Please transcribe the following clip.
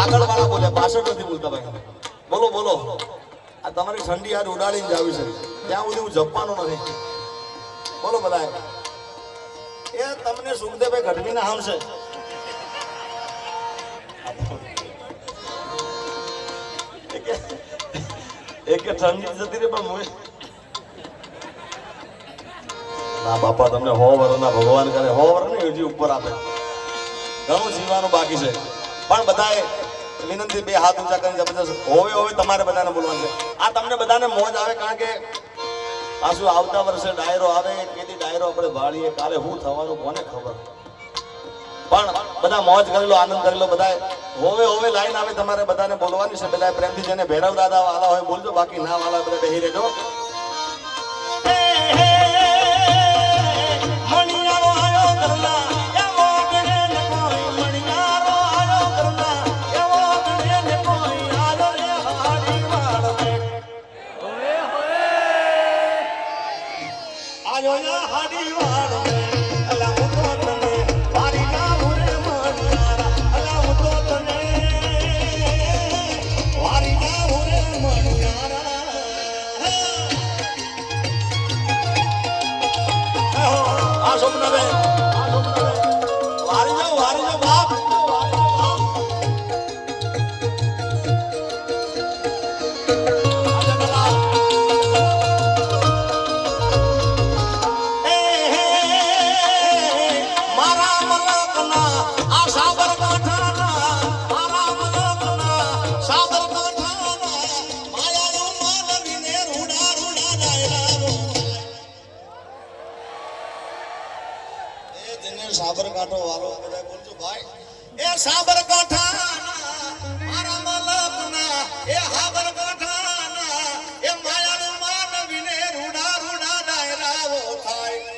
આગળ વાળા બોલે, પાછળ નથી ઠંડી હાથ ઉડાડીને જ આવી છે. ત્યાં સુધી હું નથી. બોલો બધા એ તમને સુખદેવભાઈ ગઢવીને હામશે એક ઠંડી રે પણ હું ના બાપા, તમને હો વરના ભગવાન કરે. હો વર ને હજી ઉપર આપે. ઘણું જીવવાનું બાકી છે. પણ બધાએ વિનંતી બે હાથ ઊંચા કરીને જબરદસ્ત હોવે હોવે, તમારે બધાને બોલવાનું છે. આ તમને બધાને મોજ આવે કારણ કે પાછું આવતા વર્ષે ડાયરો આવે, કેદી ડાયરો આપણે વાળીએ, કાલે શું થવાનું, કોને ખબર? પણ બધા મોજ કરેલો આનંદ કરેલો બધાએ, હોવે હોવે, લાઈન આવે, તમારે બધાને બોલવાની છે. બધા પ્રેમથી જેને ભૈરવ દાદા વાળા હોય, બોલજો, બાકી ના વાળા બધા બેહી રહેજો. વારી જાઓ વારી જાઓ સાબરકાંઠો વાલો બધા બોલજો ભાઈ, એ સાબરકાંઠાના મારા મલકના એ સાબરકાંઠાના, એ માયાનું માનવીને રૂડા રૂડા ડાયરાઓ થાય